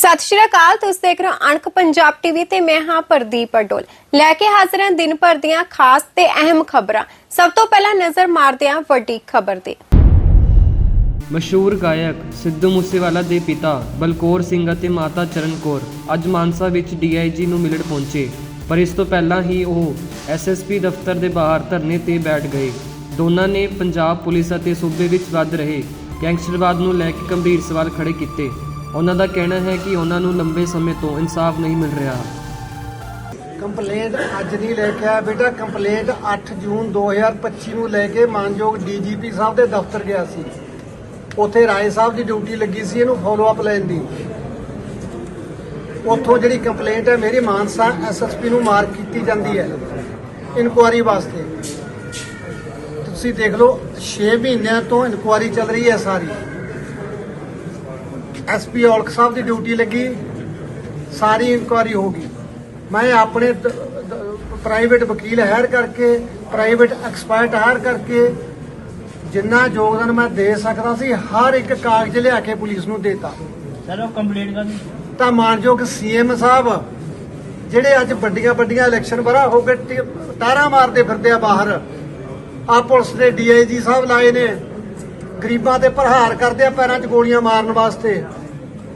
ਸਤਿ ਸ਼੍ਰੀ ਅਕਾਲ, ਤੁਸੀਂ ਦੇਖ ਰਹੇ ਹੋ ਅਣਖ ਪੰਜਾਬ ਟੀਵੀ ਤੇ ਮੈਂ ਹਾਂ ਪ੍ਰਦੀਪ ਅਡੋਲ ਲੈ ਕੇ ਹਾਜ਼ਰ ਹਾਂ ਦਿਨ ਭਰ ਦੀਆਂ ਖਾਸ ਤੇ ਅਹਿਮ ਖਬਰਾਂ। ਸਭ ਤੋਂ ਪਹਿਲਾਂ ਨਜ਼ਰ ਮਾਰਦੇ ਹਾਂ ਵੱਡੀ ਖਬਰ ਤੇ। ਮਸ਼ਹੂਰ ਗਾਇਕ ਸਿੱਧੂ ਮੂਸੇਵਾਲਾ ਦੇ ਪਿਤਾ ਬਲਕੌਰ ਸਿੰਘ ਅਤੇ ਮਾਤਾ ਚਰਨ ਕੌਰ ਅੱਜ ਮਾਨਸਾ ਵਿੱਚ ਡੀਆਈਜੀ ਨੂੰ ਮਿਲਣ ਪਹੁੰਚੇ। ਪਰ ਇਸ ਤੋਂ ਪਹਿਲਾਂ ਹੀ ਉਹ ਐਸਐਸਪੀ ਦਫ਼ਤਰ ਦੇ ਬਾਹਰ ਧਰਨੇ ਤੇ ਬੈਠ ਗਏ। ਦੋਨਾਂ ਨੇ ਪੰਜਾਬ ਪੁਲਿਸ ਅਤੇ ਸੂਬੇ ਵਿੱਚ ਵੱਧ ਰਹੇ ਗੈਂਗਸਟਰਵਾਦ ਨੂੰ ਲੈ ਕੇ ਗੰਭੀਰ ਸਵਾਲ ਖੜੇ ਕੀਤੇ। ਉਹਨਾਂ ਦਾ ਕਹਿਣਾ ਹੈ ਕਿ ਉਹਨਾਂ ਨੂੰ ਲੰਬੇ ਸਮੇਂ ਤੋਂ ਇਨਸਾਫ ਨਹੀਂ ਮਿਲ ਰਿਹਾ। ਕੰਪਲੇਂਟ ਅੱਜ ਨਹੀਂ ਲੈ ਕੇ ਆਇਆ ਬੇਟਾ, ਕੰਪਲੇਂਟ 8 ਜੂਨ 2025 ਨੂੰ ਲੈ ਕੇ ਮਾਨਯੋਗ ਡੀਜੀਪੀ ਸਾਹਿਬ ਦੇ ਦਫ਼ਤਰ ਗਿਆ ਸੀ। ਉੱਥੇ ਰਾਏ ਸਾਹਿਬ ਦੀ ਡਿਊਟੀ ਲੱਗੀ ਸੀ ਇਹਨੂੰ ਫੋਲੋ ਅਪ ਲੈਣ ਦੀ। ਉੱਥੋਂ ਜਿਹੜੀ ਕੰਪਲੇਂਟ ਹੈ, ਮੇਰੀ ਮਾਨਸਾ ਐਸਐਸਪੀ ਨੂੰ ਮਾਰਕ ਕੀਤੀ ਜਾਂਦੀ ਹੈ ਇਨਕੁਆਰੀ ਵਾਸਤੇ। ਤੁਸੀਂ ਦੇਖ ਲਓ 6 ਮਹੀਨਿਆਂ ਤੋਂ ਇਨਕੁਆਰੀ ਚੱਲ ਰਹੀ ਹੈ ਸਾਰੀ। ਐਸਪੀ ਔਲਖ ਸਾਹਿਬ ਦੀ ਡਿਊਟੀ ਲੱਗੀ ਸਾਰੀ ਇਨਕੁਆਰੀ ਹੋ ਗਈ। ਮੈਂ ਆਪਣੇ ਪ੍ਰਾਈਵੇਟ ਵਕੀਲ ਹਾਇਰ ਕਰਕੇ ਪ੍ਰਾਈਵੇਟ ਐਕਸਪਰਟ ਹਾਇਰ ਕਰਕੇ ਜਿੰਨਾ ਯੋਗਦਾਨ ਮੈਂ ਦੇ ਸਕਦਾ ਸੀ ਹਰ ਇੱਕ ਕਾਗਜ਼ ਲਿਆ ਕੇ ਪੁਲਿਸ ਨੂੰ ਦੇਤਾ। ਸਰ ਉਹ ਕੰਪਲੀਟ ਕਰ ਤਾਂ ਮਾਨਯੋਗ ਸੀਐਮ ਸਾਹਿਬ ਜਿਹੜੇ ਅੱਜ ਵੱਡੀਆਂ ਵੱਡੀਆਂ ਇਲੈਕਸ਼ਨ ਬਰਾ ਹੋ ਕੇ ਟਾਰਾਂ ਮਾਰਦੇ ਫਿਰਦੇ ਆ ਬਾਹਰ ਆ ਪੁਲਿਸ ਦੇ ਡੀਆਈਜੀ ਸਾਹਿਬ ਲਾਏ ਨੇ। ਗਰੀਬਾਂ ਤੇ ਪ੍ਰਹਾਰ ਕਰਦੇ ਆ ਪੈਰਾਂ 'ਚ ਗੋਲੀਆਂ ਮਾਰਨ ਵਾਸਤੇ।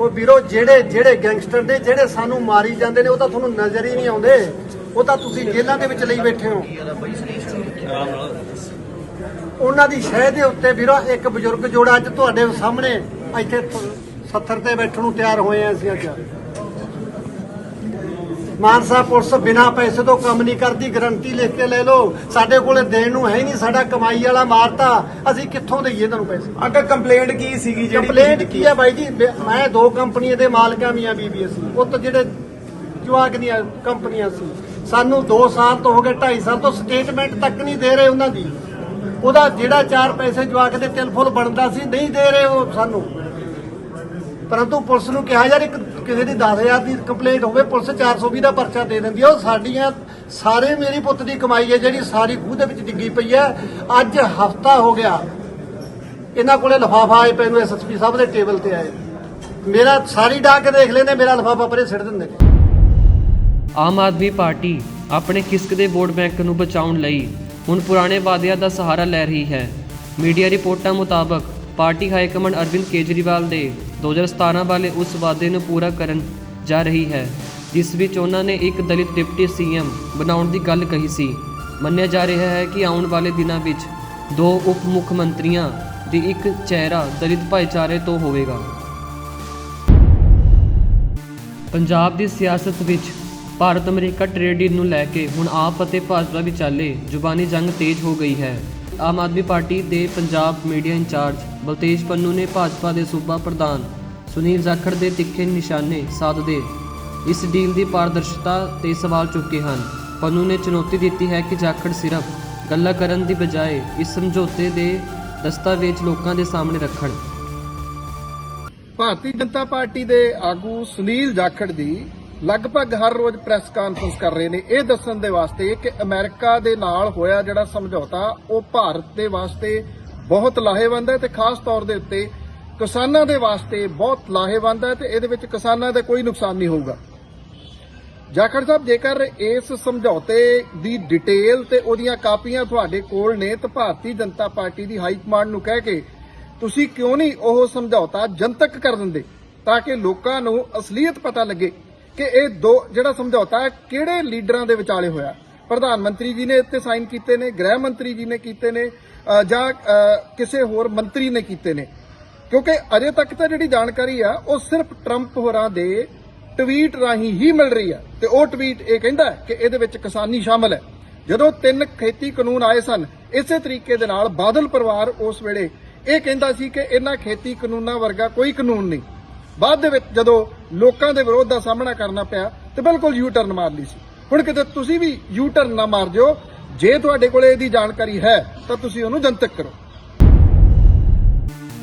ਉਹ ਵੀਰੋ, ਜਿਹੜੇ ਜਿਹੜੇ ਗੈਂਗਸਟਰ ਨੇ, ਜਿਹੜੇ ਸਾਨੂੰ ਮਾਰੀ ਜਾਂਦੇ ਨੇ, ਉਹ ਤਾਂ ਤੁਹਾਨੂੰ ਨਜ਼ਰ ਹੀ ਨਹੀਂ ਆਉਂਦੇ। ਉਹ ਤਾਂ ਤੁਸੀਂ ਜੇਲ੍ਹਾਂ ਦੇ ਵਿੱਚ ਲਈ ਬੈਠੇ ਹੋ। ਉਹਨਾਂ ਦੀ ਸ਼ਹਿ ਦੇ ਉੱਤੇ ਵੀਰੋ, ਇੱਕ ਬਜ਼ੁਰਗ ਜੋੜਾ ਅੱਜ ਤੁਹਾਡੇ ਸਾਹਮਣੇ ਇੱਥੇ 70 ਤੇ ਬੈਠਣ ਨੂੰ ਤਿਆਰ ਹੋਏ ਆ ਅਸੀਂ ਅੱਜ। ਮਾਨਸਾ ਪੁਲਿਸ ਬਿਨਾ ਪੈਸੇ ਤੋਂ ਕੰਮ ਨਹੀਂ ਕਰਦੀ ਗਰੰਟੀ ਲਿਖ ਕੇ ਲੈ ਲਓ। ਸਾਡੇ ਕੋਲੇ ਦੇਣ ਨੂੰ ਹੈ ਨਹੀਂ ਸਾਡਾ ਕਮਾਈ ਵਾਲਾ ਮਾਰਤਾ। ਅਸੀਂ ਕਿੱਥੋਂ ਦੇਈਏ ਤੁਹਾਨੂੰ ਪੈਸੇ? ਅੱਗੇ ਕੰਪਲੇਂਟ ਕੀ ਸੀਗੀ ਜਿਹੜੀ ਕੰਪਲੇਂਟ ਕੀ ਹੈ ਬਾਈ ਜੀ? ਮੈਂ ਦੋ ਕੰਪਨੀਆਂ ਦੇ ਮਾਲਕਾਂ ਮੀਆਂ ਬੀਬੀ ਅਸੀਂ ਉਹ ਤਾਂ ਜਿਹੜੇ ਜਵਾਕ ਦੀਆਂ ਕੰਪਨੀਆਂ ਸੀ। ਸਾਨੂੰ 2 ਸਾਲ ਤੋਂ ਹੋ ਗਏ 2.5 ਸਾਲ ਤੋਂ ਸਟੇਟਮੈਂਟ ਤੱਕ ਨਹੀਂ ਦੇ ਰਹੇ ਉਹਨਾਂ ਦੀ। ਉਹਦਾ ਜਿਹੜਾ ਚਾਰ ਪੈਸੇ ਜਵਾਕ ਦੇ ਟੈਲੀਫੋਨ ਬਣਦਾ ਸੀ ਨਹੀਂ ਦੇ ਰਹੇ ਉਹ ਸਾਨੂੰ। ਪਰੰਤੂ ਪੁਲਿਸ ਨੂੰ ਕਿਹਾ ਯਾਰ, ਇੱਕ ਕਿਸੇ ਦੀ 10000 ਦੀ ਕੰਪਲੇਂਟ ਹੋਵੇ, ਪੁਲਿਸ 420 ਦਾ ਪਰਚਾ ਦੇ ਦਿੰਦੀ ਹੈ ਉਹ ਸਾਡੀਆਂ ਸਾਰੇ ਮੇਰੀ ਪੁੱਤ ਦੀ ਕਮਾਈ ਹੈ, ਜਿਹੜੀ ਸਾਰੀ ਖੂਹ ਦੇ ਵਿੱਚ ਡਿੱਗੀ ਪਈ ਹੈ। ਅੱਜ ਹਫਤਾ ਹੋ ਗਿਆ। ਇਹਨਾਂ ਕੋਲੇ ਲਫਾਫਾ ਆਏ ਪੈ ਨੂੰ ਐਸਐਸਪੀ ਸਾਹਿਬ ਦੇ ਟੇਬਲ ਤੇ ਆਏ। ਮੇਰਾ ਸਾਰੀ ਡਾਕ ਕੇ ਦੇਖ ਲੈਂਦੇ, ਮੇਰਾ ਲਫਾਫਾ ਪਰੇ ਸਿੱਟ ਦਿੰਦੇ। ਨੇ ਆਮ ਆਦਮੀ ਪਾਰਟੀ ਆਪਣੇ ਕਿਸਕ ਦੇ ਵੋਟ ਬੈਂਕ ਨੂੰ ਬਚਾਉਣ ਲਈ ਹੁਣ ਪੁਰਾਣੇ ਵਾਅਦਿਆਂ ਦਾ ਸਹਾਰਾ ਲੈ ਰਹੀ ਹੈ। ਮੀਡੀਆ ਰਿਪੋਰਟਾਂ ਮੁਤਾਬਕ party high command Arvind Kejriwal ਦੇ 2017 ਵਾਲੇ ਉਸ ਵਾਅਦੇ ਨੂੰ ਪੂਰਾ ਕਰਨ ਜਾ ਰਹੀ ਹੈ, ਜਿਸ ਵਿੱਚ ਉਹਨਾਂ ਨੇ ਇੱਕ ਦਲਿਤ ਡਿਪਟੀ ਸੀਐਮ ਬਣਾਉਣ ਦੀ ਗੱਲ ਕਹੀ ਸੀ। ਮੰਨਿਆ ਜਾ ਰਿਹਾ ਹੈ ਕਿ ਆਉਣ ਵਾਲੇ ਦਿਨਾਂ ਵਿੱਚ ਦੋ ਉਪ ਮੁੱਖ ਮੰਤਰੀਆਂ ਦੀ ਇੱਕ ਚਿਹਰਾ ਦਲਿਤ ਭਾਈਚਾਰੇ ਤੋਂ ਹੋਵੇਗਾ। ਪੰਜਾਬ ਦੀ ਸਿਆਸਤ ਵਿੱਚ ਭਾਰਤ ਅਮਰੀਕਾ ਟ੍ਰੇਡ ਡੀਲ ਨੂੰ ਲੈ ਕੇ ਹੁਣ ਆਪ ਅਤੇ ਭਾਜਪਾ ਵਿਚਾਲੇ ਜ਼ੁਬਾਨੀ ਜੰਗ ਤੇਜ਼ ਹੋ ਗਈ ਹੈ। ਆਮ ਆਦਮੀ ਪਾਰਟੀ ਦੇ Punjab media in charge Baltej Pannu ਨੇ ਭਾਜਪਾ ਦੇ ਸੂਬਾ ਪ੍ਰਧਾਨ ਸੁਨੀਲ ਜਾਖੜ ਦੇ ਤਿੱਖੇ ਨਿਸ਼ਾਨੇ ਸਾਧਦੇ। ਇਸ ਡੀਲ ਦੀ ਪਾਰਦਰਸ਼ਤਾ ਤੇ ਸਵਾਲ ਚੁੱਕੇ ਹਨ। ਪੰਨੂ ਨੇ ਚੁਣੌਤੀ ਦਿੱਤੀ ਹੈ ਕਿ ਜਾਖੜ ਸਿਰਫ ਗੱਲਾਂ ਕਰਨ ਦੀ ਬਜਾਏ ਇਸ ਸਮਝੌਤੇ ਦੇ ਦਸਤਾਵੇਜ਼ ਲੋਕਾਂ ਦੇ ਸਾਹਮਣੇ ਰੱਖਣ। ਭਾਰਤੀ ਜਨਤਾ ਪਾਰਟੀ ਦੇ ਆਗੂ ਸੁਨੀਲ ਜਾਖੜ ਦੀ ਲਗਭਗ ਹਰ ਰੋਜ਼ ਪ੍ਰੈਸ ਕਾਨਫਰੰਸ ਕਰ ਰਹੇ ਨੇ। ਇਹ ਦੱਸਣ ਦੇ ਵਾਸਤੇ ਕਿ ਅਮਰੀਕਾ ਦੇ ਨਾਲ ਹੋਇਆ ਜਿਹੜਾ ਸਮਝੌਤਾ, ਉਹ ਭਾਰਤ ਦੇ ਵਾਸਤੇ ਬਹੁਤ ਲਾਹੇਵੰਦ ਹੈ ਤੇ ਖਾਸ ਤੌਰ ਦੇ ਉੱਤੇ ਕਿਸਾਨਾਂ ਦੇ ਵਾਸਤੇ ਬਹੁਤ ਲਾਹੇਵੰਦ ਹੈ ਤੇ ਇਹਦੇ ਵਿੱਚ ਕਿਸਾਨਾਂ ਦਾ ਕੋਈ ਨੁਕਸਾਨ ਨਹੀਂ ਹੋਊਗਾ। ਜਾਖੜ ਸਾਹਿਬ, ਜੇਕਰ ਇਸ ਸਮਝੌਤੇ ਦੀ ਡਿਟੇਲ ਤੇ ਉਹਦੀਆਂ ਕਾਪੀਆਂ ਤੁਹਾਡੇ ਕੋਲ ਨੇ ਤਾਂ ਭਾਰਤੀ ਜਨਤਾ ਪਾਰਟੀ ਦੀ ਹਾਈ ਕਮਾਂਡ ਨੂੰ ਕਹਿ ਕੇ ਤੁਸੀਂ ਕਿਉਂ ਨਹੀਂ ਉਹ ਸਮਝੌਤਾ ਜਨਤਕ ਕਰ ਦਿੰਦੇ, ਤਾਂ ਕਿ ਲੋਕਾਂ ਨੂੰ ਅਸਲੀਅਤ ਪਤਾ ਲੱਗੇ ਕਿ ਇਹ ਦੋ ਜਿਹੜਾ ਸਮਝੌਤਾ ਹੈ, ਕਿਹੜੇ ਲੀਡਰਾਂ ਦੇ ਵਿਚਾਲੇ ਹੋਇਆ? ਪ੍ਰਧਾਨ ਮੰਤਰੀ ਜੀ ਨੇ ਇੱਥੇ ਸਾਈਨ ਕੀਤੇ ਨੇ, ਗ੍ਰਹਿ ਮੰਤਰੀ ਜੀ ਨੇ ਕੀਤੇ ਨੇ ਜਾਂ ਕਿਸੇ ਹੋਰ ਮੰਤਰੀ ਨੇ ਕੀਤੇ ਨੇ? ਕਿਉਂਕਿ ਅਜੇ ਤੱਕ ਤਾਂ ਜਿਹੜੀ ਜਾਣਕਾਰੀ ਆ, ਉਹ ਸਿਰਫ ਟਰੰਪ ਹੋਰਾਂ ਦੇ ਟਵੀਟ ਰਾਹੀਂ ਹੀ ਮਿਲ ਰਹੀ ਆ। ਤੇ ਉਹ ਟਵੀਟ ਇਹ ਕਹਿੰਦਾ ਕਿ ਇਹਦੇ ਵਿੱਚ ਕਿਸਾਨੀ ਸ਼ਾਮਲ ਹੈ। ਜਦੋਂ ਤਿੰਨ ਖੇਤੀ ਕਾਨੂੰਨ ਆਏ ਸਨ, ਇਸੇ ਤਰੀਕੇ ਦੇ ਨਾਲ ਬਾਦਲ ਪਰਿਵਾਰ ਉਸ ਵੇਲੇ ਇਹ ਕਹਿੰਦਾ ਸੀ ਕਿ ਇਹਨਾਂ ਖੇਤੀ ਕਾਨੂੰਨਾਂ ਵਰਗਾ ਕੋਈ ਕਾਨੂੰਨ ਨਹੀਂ। ਬਾਅਦ ਦੇ ਵਿੱਚ ਜਦੋਂ ਲੋਕਾਂ ਦੇ ਵਿਰੋਧ ਦਾ ਸਾਹਮਣਾ ਕਰਨਾ ਪਿਆ ਤੇ ਬਿਲਕੁਲ ਯੂ ਟਰਨ ਮਾਰ ਲਈ ਸੀ। ਹੁਣ ਕਿਤੇ ਤੁਸੀਂ ਵੀ ਯੂ ਟਰਨ ਨਾ ਮਾਰ ਦਿਓ ਜੇ ਤੁਹਾਡੇ ਕੋਲੇ ਇਹਦੀ ਜਾਣਕਾਰੀ ਹੈ, ਤਾਂ ਤੁਸੀਂ ਉਹਨੂੰ ਜਨਤਕ ਕਰੋ।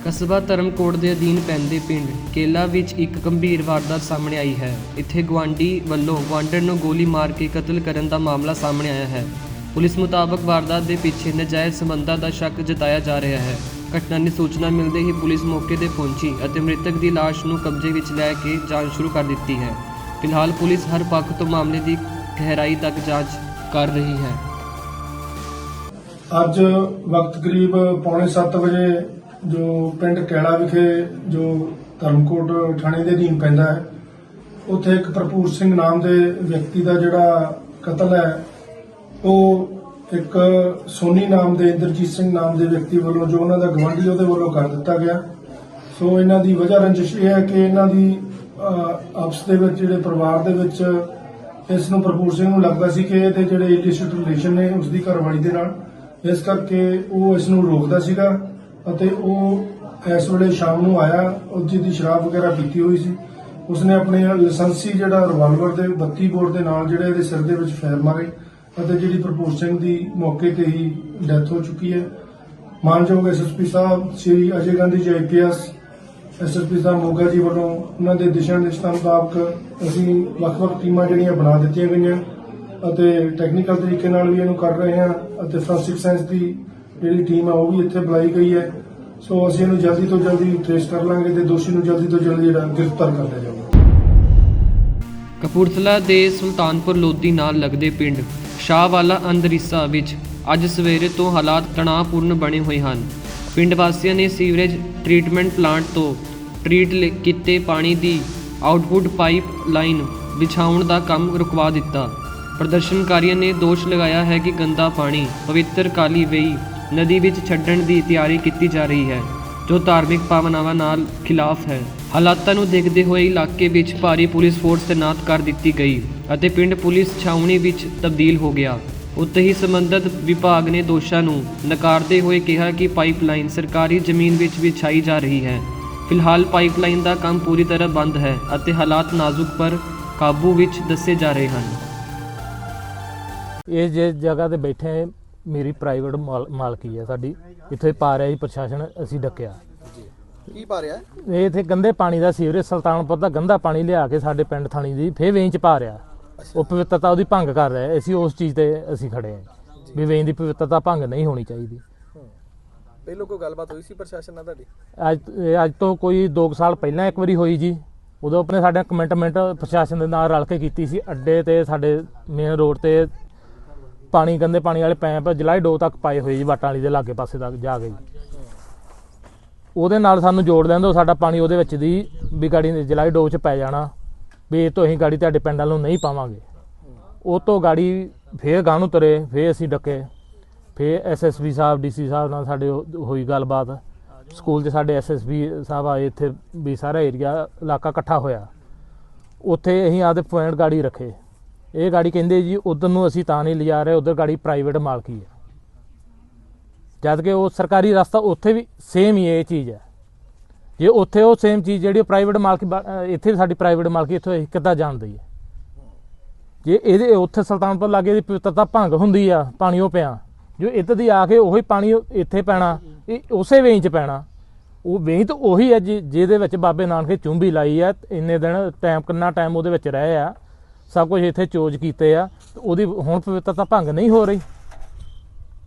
ਕਸਬਾ ਧਰਮਕੋਟ ਦੇ ਅਧੀਨ ਪੈਂਦੇ ਪਿੰਡ ਕੇਲਾ ਵਿੱਚ ਇੱਕ ਗੰਭੀਰ ਵਾਰਦਾਤ ਸਾਹਮਣੇ ਆਈ ਹੈ। ਇੱਥੇ ਗਵਾਂਡੀ ਵੱਲੋਂ ਗਵਾਂਡਰ ਨੂੰ ਗੋਲੀ ਮਾਰ ਕੇ ਕਤਲ ਕਰਨ ਦਾ ਮਾਮਲਾ ਸਾਹਮਣੇ ਆਇਆ ਹੈ। ਪੁਲਿਸ ਮੁਤਾਬਕ ਵਾਰਦਾਤ ਦੇ ਪਿੱਛੇ ਨਜਾਇਜ਼ ਸਬੰਧਾਂ ਦਾ ਸ਼ੱਕ ਜਤਾਇਆ ਜਾ ਰਿਹਾ ਹੈ। ਘਟਨਾ ਦੀ ਸੂਚਨਾ ਮਿਲਦੇ ਹੀ ਪੁਲਿਸ ਮੌਕੇ ਤੇ ਪਹੁੰਚੀ ਅਤੇ ਮ੍ਰਿਤਕ ਦੀ ਲਾਸ਼ ਨੂੰ ਕਬਜ਼ੇ ਵਿੱਚ ਲੈ ਕੇ ਜਾਂਚ ਸ਼ੁਰੂ ਕਰ ਦਿੱਤੀ ਹੈ। ਫਿਲਹਾਲ ਪੁਲਿਸ ਹਰ ਪੱਖ ਤੋਂ ਮਾਮਲੇ ਦੀ ਗਹਿਰਾਈ ਤੱਕ ਜਾਂਚ ਕਰ ਰਹੀ ਹੈ। ਅੱਜ ਵਕਤ ਕਰੀਬ ਪੌਣੇ 7 ਵਜੇ ਜੋ ਪਿੰਡ ਕੈਲਾ ਵਿਖੇ ਜੋ ਧਰਮਕੋਟ ਥਾਣੇ ਦੇ ਅਧੀਨ ਪੈਂਦਾ ਹੈ, ਉੱਥੇ ਇੱਕ ਭਰਪੂਰ ਸਿੰਘ ਨਾਮ ਦੇ ਵਿਅਕਤੀ ਦਾ ਜਿਹੜਾ ਕਤਲ ਹੈ, ਉਹ ਇੱਕ ਸੋਨੀ ਨਾਮ ਦੇ, ਇੰਦਰਜੀਤ ਸਿੰਘ ਨਾਮ ਦੇ ਵਿਅਕਤੀ ਵੱਲੋਂ ਜੋ ਉਹਨਾਂ ਦਾ ਗਵਾਂਢੀ ਉਹਦੇ ਵੱਲੋਂ ਕਰ ਦਿੱਤਾ ਗਿਆ। ਸੋ ਇਹਨਾਂ ਦੀ ਵਜ੍ਹਾ ਰੰਜਿਸ਼ ਇਹ ਹੈ ਕਿ ਇਹਨਾਂ ਦੀ ਆਪਸ ਦੇ ਵਿੱਚ ਜਿਹੜੇ ਪਰਿਵਾਰ ਦੇ ਵਿੱਚ ਇਸ ਨੂੰ ਭਰਪੂਰ ਸਿੰਘ ਨੂੰ ਲੱਗਦਾ ਸੀ ਕਿ ਇਹਦੇ ਜਿਹੜੇ ਇਲਿਸਿਟ ਰਿਲੇਸ਼ਨ ਨੇ ਉਸ ਦੀ ਘਰਵਾਲੀ ਦੇ ਨਾਲ। ਇਸ ਕਰਕੇ ਉਹ ਇਸ ਨੂੰ ਰੋਕਦਾ ਸੀਗਾ ਅਤੇ ਉਹ ਇਸ ਵੇਲੇ ਸ਼ਾਮ ਨੂੰ ਆਇਆ, ਉਹ ਜਿਹਦੀ ਸ਼ਰਾਬ ਵਗੈਰਾ ਪੀਤੀ ਹੋਈ ਸੀ। ਉਸਨੇ ਆਪਣੇ ਲਾਇਸੈਂਸੀ ਜਿਹੜਾ ਰਿਵਾਲਵਰ ਦੇ 32 ਬੋਰ ਦੇ ਨਾਲ ਜਿਹੜੇ ਇਹਦੇ ਸਿਰ ਦੇ ਵਿੱਚ ਫੈਰ ਮਾਰੇ। ਅਤੇ ਜਿਹੜੀ ਭਰਪੂਰ ਸਿੰਘ ਦੀ ਮੌਕੇ ਤੇ ਹੀ ਡੈਥ ਹੋ ਚੁੱਕੀ ਹੈ। ਮਾਨਯੋਗ ਐਸਐਸਪੀ ਸਾਹਿਬ, ਸ੍ਰੀ ਅਜੇ ਗਾਂਧੀ ਜੀ ਆਈਪੀਐਸ ਐਸਐਸਪੀ ਸਾਹਿਬ ਮੋਗਾ ਜੀ ਵੱਲੋਂ ਉਹਨਾਂ ਦੇ ਦਿਸ਼ਾ ਨਿਰਦੇਸ਼ਾਂ ਮੁਤਾਬਕ ਅਸੀਂ ਵੱਖ-ਵੱਖ ਟੀਮਾਂ ਜਿਹੜੀਆਂ ਬਣਾ ਦਿੱਤੀਆਂ ਗਈਆਂ ਅਤੇ ਟੈਕਨੀਕਲ ਤਰੀਕੇ ਨਾਲ ਵੀ ਇਹਨੂੰ ਕਰ ਰਹੇ ਹਾਂ ਅਤੇ ਫੋਰੈਂਸਿਕ ਸਾਇੰਸ ਦੀ ਜਿਹੜੀ ਟੀਮ ਆ ਉਹ ਵੀ ਇੱਥੇ ਬੁਲਾਈ ਗਈ ਹੈ। ਸੋ ਅਸੀਂ ਇਹਨੂੰ ਜਲਦੀ ਤੋਂ ਜਲਦੀ ਟ੍ਰੇਸ ਕਰ ਲਾਂਗੇ ਤੇ ਦੋਸ਼ੀ ਨੂੰ ਜਲਦੀ ਤੋਂ ਜਲਦੀ ਜਿਹੜਾ ਗ੍ਰਿਫਤਾਰ ਕਰ ਲਿਆ ਜਾਊਗਾ। ਕਪੂਰਥਲਾ ਦੇ ਸੁਲਤਾਨਪੁਰ ਲੋਧੀ ਨਾਲ ਲੱਗਦੇ ਪਿੰਡ ਸ਼ਾਹਵਾਲਾ ਅੰਦਰੀਸਾ ਵਿੱਚ ਅੱਜ ਸਵੇਰੇ ਤੋਂ ਹਾਲਾਤ ਤਣਾਅਪੂਰਨ ਬਣੇ ਹੋਏ ਹਨ। ਪਿੰਡ ਵਾਸੀਆਂ ਨੇ ਸੀਵਰੇਜ ਟ੍ਰੀਟਮੈਂਟ ਪਲਾਂਟ ਤੋਂ ਟ੍ਰੀਟ ਲ- ਕੀਤੇ ਪਾਣੀ ਦੀ ਆਊਟਪੁੱਟ ਪਾਈਪ ਲਾਈਨ ਵਿਛਾਉਣ ਦਾ ਕੰਮ ਰੁਕਵਾ ਦਿੱਤਾ। ਪ੍ਰਦਰਸ਼ਨਕਾਰੀਆਂ ਨੇ ਦੋਸ਼ ਲਗਾਇਆ ਹੈ ਕਿ ਗੰਦਾ ਪਾਣੀ ਪਵਿੱਤਰ ਕਾਲੀ ਵੇਈ ਨਦੀ ਵਿੱਚ ਛੱਡਣ ਦੀ ਤਿਆਰੀ ਕੀਤੀ ਜਾ ਰਹੀ ਹੈ। ਜੋ ਧਾਰਮਿਕ ਭਾਵਨਾਵਾਂ ਨਾਲ ਖਿਲਾਫ ਹੈ। ਹਾਲਾਤਾਂ ਨੂੰ ਦੇਖਦੇ ਹੋਏ ਇਲਾਕੇ ਵਿੱਚ ਭਾਰੀ ਪੁਲਿਸ ਫੋਰਸ ਤੈਨਾਤ ਕਰ ਦਿੱਤੀ ਗਈ ਅਤੇ ਪਿੰਡ ਪੁਲਿਸ ਛਾਉਣੀ ਵਿੱਚ ਤਬਦੀਲ ਹੋ ਗਿਆ। ਉੱਤੇ ਹੀ ਸੰਬੰਧਿਤ ਵਿਭਾਗ ਨੇ ਦੋਸ਼ਾਂ ਨੂੰ ਨਕਾਰਦੇ ਹੋਏ ਕਿਹਾ ਕਿ ਪਾਈਪਲਾਈਨ ਸਰਕਾਰੀ ਜ਼ਮੀਨ ਵਿੱਚ ਵਿਛਾਈ ਜਾ ਰਹੀ ਹੈ। ਫਿਲਹਾਲ ਪਾਈਪਲਾਈਨ ਦਾ ਕੰਮ ਪੂਰੀ ਤਰ੍ਹਾਂ ਬੰਦ ਹੈ ਅਤੇ ਹਾਲਾਤ ਨਾਜ਼ੁਕ ਪਰ ਕਾਬੂ ਵਿੱਚ ਦੱਸੇ ਜਾ ਰਹੇ ਹਨ। ਇਹ ਜੇ ਜਗ੍ਹਾ ਤੇ ਬੈਠੇ ਮੇਰੀ ਪ੍ਰਾਈਵੇਟ ਮਾਲਕੀ ਹੈ ਸਾਡੀ। ਇੱਥੇ ਪਾ ਰਿਹਾ ਜੀ ਪ੍ਰਸ਼ਾਸਨ ਅਸੀਂ ਡੱਕਿਆ। ਕੀ ਪਾ ਰਿਹਾ? ਇਹ ਇੱਥੇ ਗੰਦੇ ਪਾਣੀ ਦਾ ਸੀਵਰੇਜ ਸੁਲਤਾਨਪੁਰ ਦਾ ਗੰਦਾ ਪਾਣੀ ਲਿਆ ਕੇ ਸਾਡੇ ਪਿੰਡ ਥਾਣੀ ਦੀ ਫੇਰ ਵੇਂਚ ਪਾ ਰਿਹਾ। ਉਹ ਪਵਿੱਤਰਤਾ ਉਹਦੀ ਭੰਗ ਕਰ ਰਿਹਾ। ਅਸੀਂ ਉਸ ਚੀਜ਼ ਤੇ ਅਸੀਂ ਖੜੇ ਹਾਂ ਵੀ ਵੇਂਚ ਦੀ ਪਵਿੱਤਰਤਾ ਭੰਗ ਨਹੀਂ ਹੋਣੀ ਚਾਹੀਦੀ। ਪਹਿਲੋਂ ਕੋਈ ਗੱਲਬਾਤ ਹੋਈ ਸੀ ਪ੍ਰਸ਼ਾਸਨ ਨਾਲ ਤੁਹਾਡੀ? ਅੱਜ ਅੱਜ ਤੋਂ ਕੋਈ 2 ਸਾਲ ਪਹਿਲਾਂ ਇੱਕ ਵਾਰੀ ਹੋਈ ਜੀ। ਉਦੋਂ ਆਪਣੇ ਸਾਡੇ ਕਮਿਟਮੈਂਟ ਪ੍ਰਸ਼ਾਸਨ ਦੇ ਨਾਲ ਰਲ ਕੇ ਕੀਤੀ ਸੀ। ਅੱਡੇ ਤੇ ਸਾਡੇ ਮੇਨ ਰੋਡ ਤੇ ਪਾਣੀ ਗੰਦੇ ਪਾਣੀ ਵਾਲੇ ਪੈਪ ਜਲਾਈ ਡੋ ਤੱਕ ਪਾਏ ਹੋਏ ਜੀ, ਵਾਟਾਂ ਵਾਲੀ ਦੇ ਲਾਗੇ ਪਾਸੇ ਤੱਕ ਜਾ ਕੇ ਜੀ। ਉਹਦੇ ਨਾਲ ਸਾਨੂੰ ਜੋੜ ਲੈਂਦੇ ਸਾਡਾ ਪਾਣੀ ਉਹਦੇ ਵਿੱਚ ਦੀ ਵੀ ਗਾੜੀ ਦੇ ਜੁਲਾਈ ਡੋ ਚ ਪੈ ਜਾਣਾ, ਵੀ ਇਹ ਤੋਂ ਅਸੀਂ ਗਾੜੀ ਤੁਹਾਡੇ ਪਿੰਡ ਵੱਲ ਨੂੰ ਨਹੀਂ ਪਾਵਾਂਗੇ। ਉਹ ਤੋਂ ਗਾੜੀ ਫੇਰ ਗਾਂ ਨੂੰ ਤੁਰੇ ਫੇਰ ਅਸੀਂ ਡੱਕੇ, ਫੇਰ ਐਸਐਸਪੀ ਸਾਹਿਬ ਡੀਸੀ ਸਾਹਿਬ ਨਾਲ ਸਾਡੇ ਹੋ- ਹੋਈ ਗੱਲਬਾਤ। ਸਕੂਲ 'ਚ ਸਾਡੇ ਐਸਐਸਪੀ ਸਾਹਿਬ ਆਏ, ਇੱਥੇ ਵੀ ਸਾਰਾ ਏਰੀਆ ਇਲਾਕਾ ਇਕੱਠਾ ਹੋਇਆ। ਉੱਥੇ ਅਸੀਂ ਆਪਦੇ ਪੁਆਇੰਟ ਗਾੜੀ ਰੱਖੇ। ਇਹ ਗਾੜੀ ਕਹਿੰਦੇ ਜੀ, ਉਧਰ ਨੂੰ ਅਸੀਂ ਤਾਂ ਨਹੀਂ ਲਿਜਾ ਰਹੇ, ਉਧਰ ਗਾੜੀ ਪ੍ਰਾਈਵੇਟ ਮਾਲਕੀ ਹੈ। ਜਦ ਕਿ ਉਹ ਸਰਕਾਰੀ ਰਸਤਾ ਉੱਥੇ ਵੀ ਸੇਮ ਹੀ ਇਹ ਚੀਜ਼ ਹੈ। ਜੇ ਉੱਥੇ ਉਹ ਸੇਮ ਚੀਜ਼ ਜਿਹੜੀ ਪ੍ਰਾਈਵੇਟ ਮਾਲਕੀ ਇੱਥੇ ਵੀ ਸਾਡੀ ਪ੍ਰਾਈਵੇਟ ਮਾਲਕੀ, ਇੱਥੋਂ ਅਸੀਂ ਕਿੱਦਾਂ ਜਾਣਦੀ ਹੈ? ਜੇ ਇਹਦੇ ਉੱਥੇ ਸੁਲਤਾਨਪੁਰ ਲਾਗੇ ਦੀ ਪਵਿੱਤਰਤਾ ਭੰਗ ਹੁੰਦੀ ਆ, ਪਾਣੀ ਉਹ ਪਿਆ, ਜੋ ਇੱਧਰ ਦੀ ਆ ਕੇ ਉਹੀ ਪਾਣੀ ਇੱਥੇ ਪੈਣਾ, ਇਹ ਉਸੇ ਵੇਈ ਚ ਪੈਣਾ, ਉਹ ਵੇਈ ਤਾਂ ਉਹੀ ਹੈ ਜਿ- ਜਿਹਦੇ ਵਿੱਚ ਬਾਬੇ ਨਾਨਕ ਨੇ ਚੁੰਬੀ ਲਾਈ ਆ, ਇੰਨੇ ਦਿਨ ਟਾਈਮ ਕਿੰਨਾ ਟਾਈਮ ਉਹਦੇ ਵਿੱਚ ਰਹੇ ਆ। ਸਭ ਕੁਝ ਇੱਥੇ ਚੋਜ ਕੀਤੇ ਆ ਤੇ ਉਹਦੀ ਹੁਣ ਪਵਿੱਤਰਤਾ ਭੰਗ ਨਹੀਂ ਹੋ ਰਹੀ।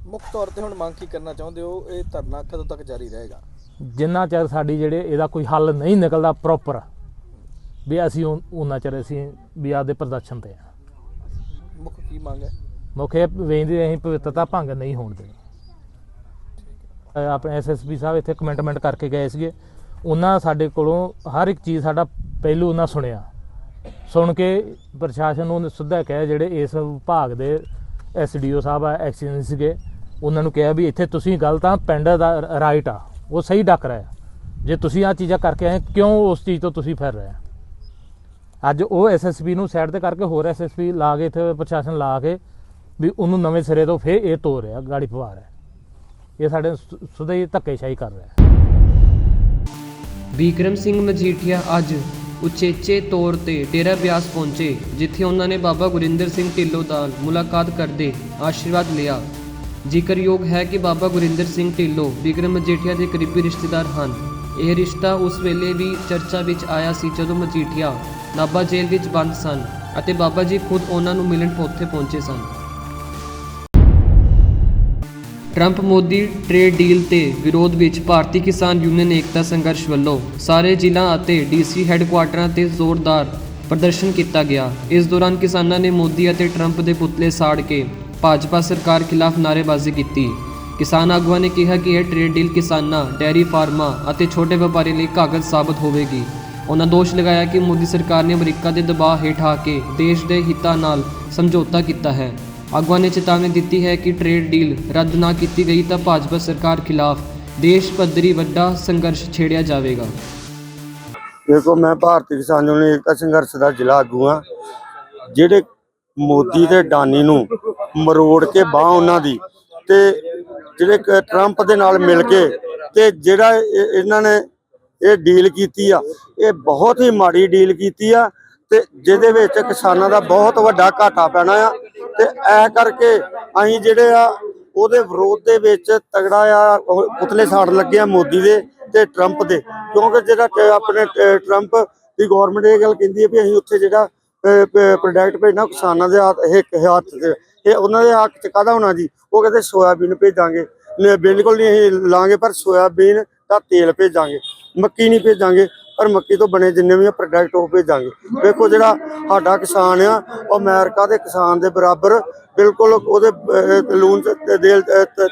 ਮੁੱਖ ਤੌਰ ਤੇ ਹੁਣ ਮੰਗ ਕੀ ਕਰਨਾ ਚਾਹੁੰਦੇ ਹੋ? ਇਹ ਧਰਨਾ ਕਦੋਂ ਤੱਕ ਜਾਰੀ ਰਹੇਗਾ? ਜਿੰਨਾ ਚਿਰ ਸਾਡੀ ਜਿਹੜੇ ਇਹਦਾ ਕੋਈ ਹੱਲ ਨਹੀਂ ਨਿਕਲਦਾ ਪ੍ਰੋਪਰ ਵੀ ਅਸੀਂ ਉਹਨਾਂ ਚਿਰ ਅਸੀਂ ਵੀ ਆਪਦੇ ਪ੍ਰਦਰਸ਼ਨ ਤੇ ਆ। ਮੁੱਖ ਕੀ ਮੰਗ ਹੈ? ਮੁਖੇ ਵੇਂਦੇ ਅਸੀਂ ਪਵਿੱਤਰਤਾ ਭੰਗ ਨਹੀਂ ਹੋਣ ਦੇਣੀ। ਆਪਣੇ ਐਸਐਸਪੀ ਸਾਹਿਬ ਇੱਥੇ ਕਮੈਂਟਮੈਂਟ ਕਰਕੇ ਗਏ ਸੀਗੇ। ਉਹਨਾਂ ਸਾਡੇ ਕੋਲੋਂ ਹਰ ਇੱਕ ਚੀਜ਼ ਸਾਡਾ ਪਹਿਲੂ ਉਹਨਾਂ ਸੁਣਿਆ। ਸੁਣ ਕੇ ਪ੍ਰਸ਼ਾਸਨ ਨੂੰ ਸਿੱਧਾ ਕਹਿਆ ਜਿਹੜੇ ਇਸ ਵਿਭਾਗ ਦੇ ਐਸਡੀਓ ਸਾਹਿਬ ਆ, ਐਕਸੀਡੈਂਟ ਸੀਗੇ, ਉਹਨਾਂ ਨੂੰ ਕਿਹਾ ਵੀ ਇੱਥੇ ਤੁਸੀਂ ਗਲਤ ਆ, ਪਿੰਡ ਦਾ ਰਾਈਟ ਆ। ਉਹ ਸਹੀ ਡੱਕ ਰਿਹਾ ਜੇ ਤੁਸੀਂ ਆ ਚੀਜ਼ਾਂ ਕਰਕੇ ਆਏ, ਕਿਉਂ ਉਸ ਚੀਜ਼ ਤੋਂ ਤੁਸੀਂ ਫਿਰ ਰਹੇ ਅੱਜ ਉਹ ਐਸਐਸਪੀ ਨੂੰ ਸਾਈਡ ਤੇ ਕਰਕੇ ਹੋਰ ਐਸਐਸਪੀ ਲਾ ਕੇ ਇੱਥੇ ਪ੍ਰਸ਼ਾਸਨ ਲਾ ਕੇ ਵੀ ਉਹਨੂੰ ਨਵੇਂ ਸਿਰੇ ਤੋਂ ਫੇਰ ਇਹ ਤੋੜ ਰਿਹਾ, ਗਾੜੀ ਪਵਾ ਰਿਹਾ। ਇਹ ਸਾਡੇ ਸੁ- ਸੁਦਾ ਹੀ ਧੱਕੇਸ਼ਾਹੀ ਕਰ ਰਿਹਾ। ਵਿਕਰਮ ਸਿੰਘ ਮਜੀਠੀਆ ਅੱਜ ਉਚੇਚੇ ਤੌਰ ਤੇ ਡੇਰਾ ਬਿਆਸ ਪਹੁੰਚੇ, ਜਿੱਥੇ ਉਹਨਾਂ ਨੇ ਬਾਬਾ ਗੁਰਿੰਦਰ ਸਿੰਘ ਢਿੱਲੋਂ ਨਾਲ ਮੁਲਾਕਾਤ ਕਰਦੇ ਆਸ਼ੀਰਵਾਦ ਲਿਆ। ਜ਼ਿਕਰਯੋਗ ਹੈ ਕਿ ਬਾਬਾ ਗੁਰਿੰਦਰ ਸਿੰਘ ਢਿੱਲੋਂ ਵਿਕਰਮ ਮਜੀਠੀਆ ਦੇ ਕਰੀਬੀ ਰਿਸ਼ਤੇਦਾਰ ਹਨ। ਇਹ ਰਿਸ਼ਤਾ ਉਸ ਵੇਲੇ ਵੀ ਚਰਚਾ ਵਿੱਚ ਆਇਆ ਸੀ ਜਦੋਂ ਮਜੀਠੀਆ ਨਾਭਾ ਜੇਲ੍ਹ ਵਿੱਚ ਬੰਦ ਸਨ ਅਤੇ ਬਾਬਾ ਜੀ ਖੁਦ ਉਹਨਾਂ ਨੂੰ ਮਿਲਣ ਉੱਥੇ ਪਹੁੰਚੇ ਸਨ। ਟਰੰਪ ਮੋਦੀ ਟ੍ਰੇਡ ਡੀਲ ਤੇ ਵਿਰੋਧ ਵਿੱਚ ਭਾਰਤੀ ਕਿਸਾਨ ਯੂਨੀਅਨ ਏਕਤਾ ਸੰਘਰਸ਼ ਵੱਲੋਂ ਸਾਰੇ ਜ਼ਿਲ੍ਹਾ ਅਤੇ ਡੀਸੀ ਹੈੱਡਕੁਆਟਰਾਂ ਤੇ ਜ਼ੋਰਦਾਰ ਪ੍ਰਦਰਸ਼ਨ ਕੀਤਾ ਗਿਆ। ਇਸ ਦੌਰਾਨ ਕਿਸਾਨਾਂ ਨੇ ਮੋਦੀ ਅਤੇ ਟਰੰਪ ਦੇ ਪੁਤਲੇ ਸਾੜ ਕੇ ਭਾਜਪਾ ਸਰਕਾਰ ਖਿਲਾਫ ਨਾਅਰੇਬਾਜ਼ੀ ਕੀਤੀ। ਕਿਸਾਨ ਆਗੂਆਂ ਨੇ ਕਿਹਾ ਕਿ ਇਹ ਟ੍ਰੇਡ ਡੀਲ ਕਿਸਾਨਾਂ, ਡੈਰੀ ਫਾਰਮਾਂ ਅਤੇ ਛੋਟੇ ਵਪਾਰੀਆਂ ਲਈ ਕਾਗਜ਼ ਸਾਬਤ ਹੋਵੇਗੀ। ਉਹਨਾਂ ਦੋਸ਼ ਲਗਾਇਆ ਕਿ ਮੋਦੀ ਸਰਕਾਰ ਨੇ ਅਮਰੀਕਾ ਦੇ ਦਬਾਅ ਹੇਠ ਆ ਕੇ ਦੇਸ਼ ਦੇ ਹਿੱਤਾਂ ਨਾਲ ਸਮਝੌਤਾ ਕੀਤਾ ਹੈ। ਆਗੂਆਂ ਨੇ ਚੇਤਾਵਨੀ ਦਿੱਤੀ ਹੈ ਕਿ ਟ੍ਰੇਡ ਡੀਲ ਰੱਦ ਨਾ ਕੀਤੀ ਗਈ ਤਾਂ ਭਾਜਪਾ ਸਰਕਾਰ ਖਿਲਾਫ ਦੇਸ਼ ਪੱਧਰੀ ਵੱਡਾ ਸੰਘਰਸ਼ ਛੇੜਿਆ ਜਾਵੇਗਾ। ਦੇਖੋ, ਮੈਂ ਭਾਰਤੀ ਕਿਸਾਨ ਯੂਨੀਅਨ ਏਕਤਾ ਸੰਘਰਸ਼ ਦਾ ਜ਼ਿਲ੍ਹਾ ਆਗੂ ਹਾਂ। ਜਿਹੜੇ ਮੋਦੀ ਤੇ ਡਾਨੀ ਨੂੰ ਮਰੋੜ ਕੇ ਬਾਹ ਉਹਨਾਂ ਦੀ ਤੇ ਜਿਹੜੇ ਟਰੰਪ ਦੇ ਨਾਲ ਮਿਲ ਕੇ ਤੇ ਜਿਹੜਾ ਇਹਨਾਂ ਨੇ ਇਹ ਡੀਲ ਕੀਤੀ ਆ, ਇਹ ਬਹੁਤ ਹੀ ਮਾੜੀ ਡੀਲ ਕੀਤੀ ਆ। ਤੇ ਜਿਹਦੇ ਵਿੱਚ ਕਿਸਾਨਾਂ ਦਾ ਬਹੁਤ ਵੱਡਾ ਘਾਟਾ ਪੈਣਾ ਆ ਤੇ ਐ ਕਰਕੇ ਅਸੀਂ ਜਿਹੜੇ ਆ ਉਹਦੇ ਵਿਰੋਧ ਦੇ ਵਿੱਚ ਤਗੜਾ ਆ ਪੁਤਲੇ ਸਾੜਨ ਲੱਗੇ ਆ ਮੋਦੀ ਦੇ ਤੇ ਟਰੰਪ ਦੇ। ਕਿਉਂਕਿ ਜਿਹੜਾ ਟ- ਆਪਣੇ ਟ- ਟਰੰਪ ਦੀ ਗਵਰਨਮੈਂਟ ਇਹ ਗੱਲ ਕਹਿੰਦੀ ਹੈ ਵੀ ਅਸੀਂ ਉੱਥੇ ਜਿਹੜਾ ਪ੍ਰੋਡਕਟ ਭੇਜਣਾ ਕਿਸਾਨਾਂ ਦੇ ਹੱਥ, ਇਹ ਹੱਥ ਤੇ ਇਹ ਉਹਨਾਂ ਦੇ ਹੱਕ ਚ ਕਾਹਦਾ ਹੋਣਾ ਜੀ? ਉਹ ਕਹਿੰਦੇ ਸੋਇਆਬੀਨ ਭੇਜਾਂਗੇ। ਬਿਲਕੁਲ ਨਹੀਂ ਅਸੀਂ ਲਾਂਗੇ, ਪਰ ਸੋਇਆਬੀਨ ਦਾ ਤੇਲ ਭੇਜਾਂਗੇ। ਮੱਕੀ ਨਹੀਂ ਭੇਜਾਂਗੇ। ਪਰ ਮੱਕੀ ਤੋਂ ਬਣੇ ਜਿੰਨੇ ਵੀ ਪ੍ਰੋਡਕਟ ਉਹ ਭੇਜਾਂਗੇ। ਵੇਖੋ ਜਿਹੜਾ ਸਾਡਾ ਕਿਸਾਨ ਆ, ਉਹ ਅਮਰੀਕਾ ਦੇ ਕਿਸਾਨ ਦੇ ਬਰਾਬਰ ਬਿਲਕੁਲ ਉਹਦੇ ਲੂਣ ਚ, ਤੇ ਤੇਲ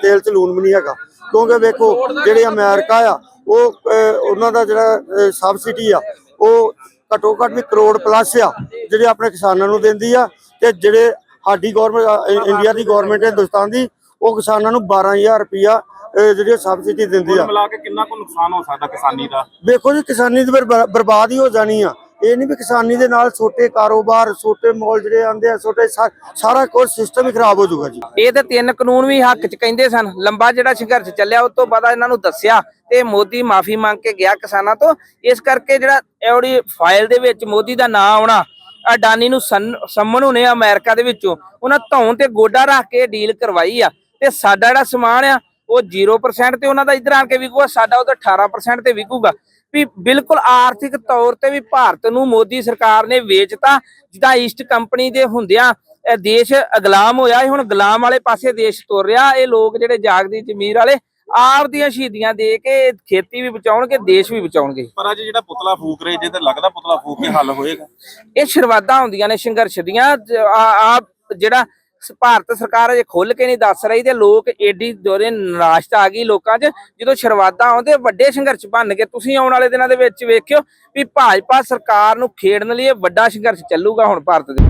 ਤੇਲ ਚ ਲੂਣ ਵੀ ਨਹੀਂ ਹੈਗਾ। ਕਿਉਂਕਿ ਵੇਖੋ ਜਿਹੜੇ ਅਮਰੀਕਾ ਆ, ਉਹ ਉਹਨਾਂ ਦਾ ਜਿਹੜਾ ਸਬਸਿਡੀ ਆ, ਉਹ ਘੱਟੋ ਘੱਟ ਵੀ ਕਰੋੜ ਪਲੱਸ ਆ, ਜਿਹੜੇ ਆਪਣੇ ਕਿਸਾਨਾਂ ਨੂੰ ਦਿੰਦੀ ਆ ਤੇ ਜਿਹੜੇ ਸਾਡੀ ਗਵਰਨਮੈਂਟ ਇੰਡੀਆ ਦੀ ਗਵਰਨਮੈਂਟ ਹਿੰਦੁਸਤਾਨ ਦੀ, ਉਹ ਕਿਸਾਨਾਂ ਨੂੰ 12000 ਰੁਪਇਆ ਅਹ, ਜਿਹੜੀ ਸਬਸਿਡੀ ਦਿੰਦੀ ਆ। ਮਿਲਾ ਕੇ ਕਿੰਨਾ ਕੁ ਨੁਕਸਾਨ ਹੋ ਸਕਦਾ ਕਿਸਾਨੀ ਦਾ? ਵੇਖੋ ਜੀ ਕਿਸਾਨੀ ਦੀ ਬਰਬਾ- ਬਰਬਾਦ ਹੀ ਹੋ ਜਾਣੀ ਆ। ਇਹ ਨਹੀਂ ਵੀ ਕਿਸਾਨੀ ਦੇ ਨਾਲ ਛੋਟੇ ਕਾਰੋਬਾਰ ਛੋਟੇ ਮਾਲ ਜਿਹੜੇ ਆਂਦੇ ਆ ਛੋਟੇ ਸਾਰਾ ਕੁਝ ਸਿਸਟਮ ਹੀ ਖਰਾਬ ਹੋ ਜਾਊਗਾ ਜੀ। ਇਹ ਤੇ ਤਿੰਨ ਕਾਨੂੰਨ ਵੀ ਹੱਕ ਚ ਕਹਿੰਦੇ ਸਨ। ਲੰਬਾ ਜਿਹੜਾ ਸੰਘਰਸ਼ ਚੱਲਿਆ ਉਸ ਤੋਂ ਬਾਅਦ ਇਹਨਾਂ ਨੂੰ ਦੱਸਿਆ ਤੇ ਮੋਦੀ ਮਾਫੀ ਮੰਗ ਕੇ ਗਿਆ ਕਿਸਾਨਾਂ ਤੋਂ। ਇਸ ਕਰਕੇ ਜਿਹੜਾ ਇਹੜੀ ਫਾਈਲ ਦੇ ਵਿੱਚ ਮੋਦੀ ਦਾ ਨਾਂ ਆਉਣਾ ਅਡਾਨੀ ਨੂੰ ਸੰਮਣ ਹੋਣੇ ਅਮਰੀਕਾ ਦੇ ਵਿੱਚੋਂ। ਉਹਨਾਂ ਧੌਣ ਤੇ ਗੋਡਾ ਰੱਖ ਕੇ ਡੀਲ ਕਰਵਾਈ ਆ। ਤੇ ਸਾਡਾ ਜਿਹੜਾ ਸਮਾਨ ਆ ਉਹ 0% ਤੇ ਉਹਨਾਂ ਦਾ ਇਧਰ ਆਣ ਕੇ ਵਿਕੂਗਾ ਸਾਡਾ ਉਹ ਤਾਂ 18% ਤੇ ਵਿਕੂਗਾ। ਵੀ ਬਿਲਕੁਲ ਆਰਥਿਕ ਤੌਰ ਤੇ ਵੀ ਭਾਰਤ ਨੂੰ ਮੋਦੀ ਸਰਕਾਰ ਨੇ ਵੇਚਤਾ ਜਿੱਦਾਂ ਈਸਟ ਕੰਪਨੀ ਦੇ ਹੁੰਦਿਆਂ ਇਹ ਦੇਸ਼ ਅਗਲਾਮ ਹੋਇਆ ਇਹ ਹੁਣ ਗੁਲਾਮ ਵਾਲੇ ਪਾਸੇ ਦੇਸ਼ ਤੁਰ ਰਿਹਾ ਇਹ ਲੋਕ ਜਿਹੜੇ ਜਾਗਦੀ ਜ਼ਮੀਰ ਵਾਲੇ ਆਪ ਦੀਆਂ ਸ਼ਹੀਦੀਆਂ ਦੇ ਕੇ ਖੇਤੀ ਵੀ ਬਚਾਉਣਗੇ ਦੇਸ਼ ਵੀ ਬਚਾਉਣਗੇ। ਪਰ ਅੱਜ ਜਿਹੜਾ ਪੁਤਲਾ ਫੂਕ ਰਹੇ ਜੇ ਤੇ ਲੱਗਦਾ ਪੁਤਲਾ ਫੂਕ ਕੇ ਹੱਲ ਹੋਏਗਾ। ਇਹ ਸ਼ੁਰੂਆਤਾਂ ਹੁੰਦੀਆਂ ਨੇ ਸੰਘਰਸ਼ ਦੀਆਂ ਆ ਜਿਹੜਾ ਭਾਰਤ ਸਰਕਾਰ ਅਜੇ ਖੁੱਲ ਕੇ ਨਹੀਂ ਦੱਸ ਰਹੀ ਤੇ ਲੋਕ ਏਡੀ ਦੋਰੇ ਨਿਰਾਸ਼ਤਾ ਆ ਗਈ ਲੋਕਾਂ 'ਚ। ਜਦੋਂ ਸ਼ੁਰੂਆਤਾਂ ਆਉਂਦੇ, ਵੱਡੇ ਸੰਘਰਸ਼ ਬਣ ਕੇ ਤੁਸੀਂ ਆਉਣ ਵਾਲੇ ਦਿਨਾਂ ਦੇ ਵਿੱਚ ਵੇਖਿਓ ਵੀ ਭਾਜਪਾ ਸਰਕਾਰ ਨੂੰ ਖੇਡਣ ਲਈ ਇਹ ਵੱਡਾ ਸੰਘਰਸ਼ ਚੱਲੂਗਾ ਹੁਣ ਭਾਰਤ ਦੇ।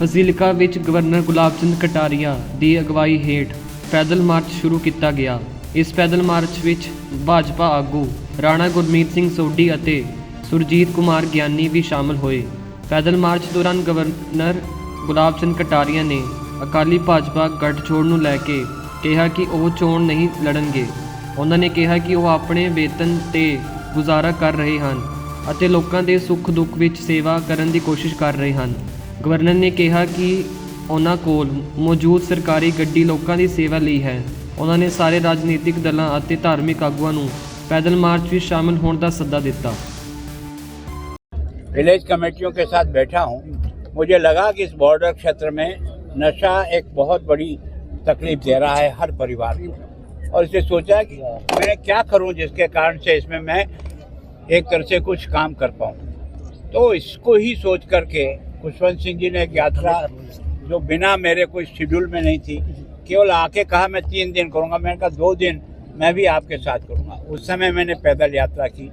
ਫਜ਼ਿਲਕਾ ਵਿੱਚ ਗਵਰਨਰ ਗੁਲਾਬ ਚੰਦ ਕਟਾਰੀਆ ਦੀ ਅਗਵਾਈ ਹੇਠ ਪੈਦਲ ਮਾਰਚ ਸ਼ੁਰੂ ਕੀਤਾ ਗਿਆ। ਇਸ ਪੈਦਲ ਮਾਰਚ ਵਿੱਚ ਭਾਜਪਾ ਆਗੂ ਰਾਣਾ ਗੁਰਮੀਤ ਸਿੰਘ ਸੋਢੀ ਅਤੇ ਸੁਰਜੀਤ ਕੁਮਾਰ ਗਿਆਨੀ ਵੀ ਸ਼ਾਮਲ ਹੋਏ। ਪੈਦਲ ਮਾਰਚ ਦੌਰਾਨ ਗਵਰਨਰ ਗੁਲਾਬ ਚੰਦ ਕਟਾਰੀਆ ਨੇ ਅਕਾਲੀ ਭਾਜਪਾ ਗੱਠਜੋੜ ਨੂੰ ਲੈ ਕੇ ਕਿਹਾ ਕਿ ਉਹ ਚੋਣ ਨਹੀਂ ਲੜਨਗੇ ਉਹਨਾਂ ਨੇ ਕਿਹਾ ਕਿ ਉਹ ਆਪਣੇ ਵੇਤਨ ਤੇ ਗੁਜ਼ਾਰਾ ਕਰ ਰਹੇ ਹਨ ਅਤੇ ਲੋਕਾਂ ਦੇ ਸੁੱਖ ਦੁੱਖ ਵਿੱਚ ਸੇਵਾ ਕਰਨ ਦੀ ਕੋਸ਼ਿਸ਼ ਕਰ ਰਹੇ ਹਨ ਗਵਰਨਰ ਨੇ ਕਿਹਾ ਕਿ ਉਹਨਾਂ ਕੋਲ ਮੌਜੂਦ ਸਰਕਾਰੀ ਗੱਡੀ ਲੋਕਾਂ ਦੀ ਸੇਵਾ ਲਈ ਹੈ ਉਹਨਾਂ ਨੇ ਸਾਰੇ ਰਾਜਨੀਤਿਕ ਦਲਾਂ ਅਤੇ ਧਾਰਮਿਕ ਆਗੂਆਂ ਨੂੰ ਪੈਦਲ ਮਾਰਚ ਵਿੱਚ ਸ਼ਾਮਲ ਹੋਣ ਦਾ ਸੱਦਾ ਦਿੱਤਾ विलेज कमेटियों के साथ बैठा हूँ मुझे लगा कि इस बॉर्डर क्षेत्र में नशा एक बहुत बड़ी तकलीफ़ दे रहा है हर परिवार को। और इसे सोचा कि मैं क्या करूँ जिसके कारण से इसमें मैं एक तरह से कुछ काम कर पाऊँ। तो इसको ही सोच करके खुशवंत सिंह जी ने एक यात्रा जो बिना मेरे कोई शेड्यूल में नहीं थी, केवल आके कहा, मैं तीन दिन करूँगा। मैंने कहा, दो दिन मैं भी आपके साथ करूँगा। उस समय मैंने पैदल यात्रा की।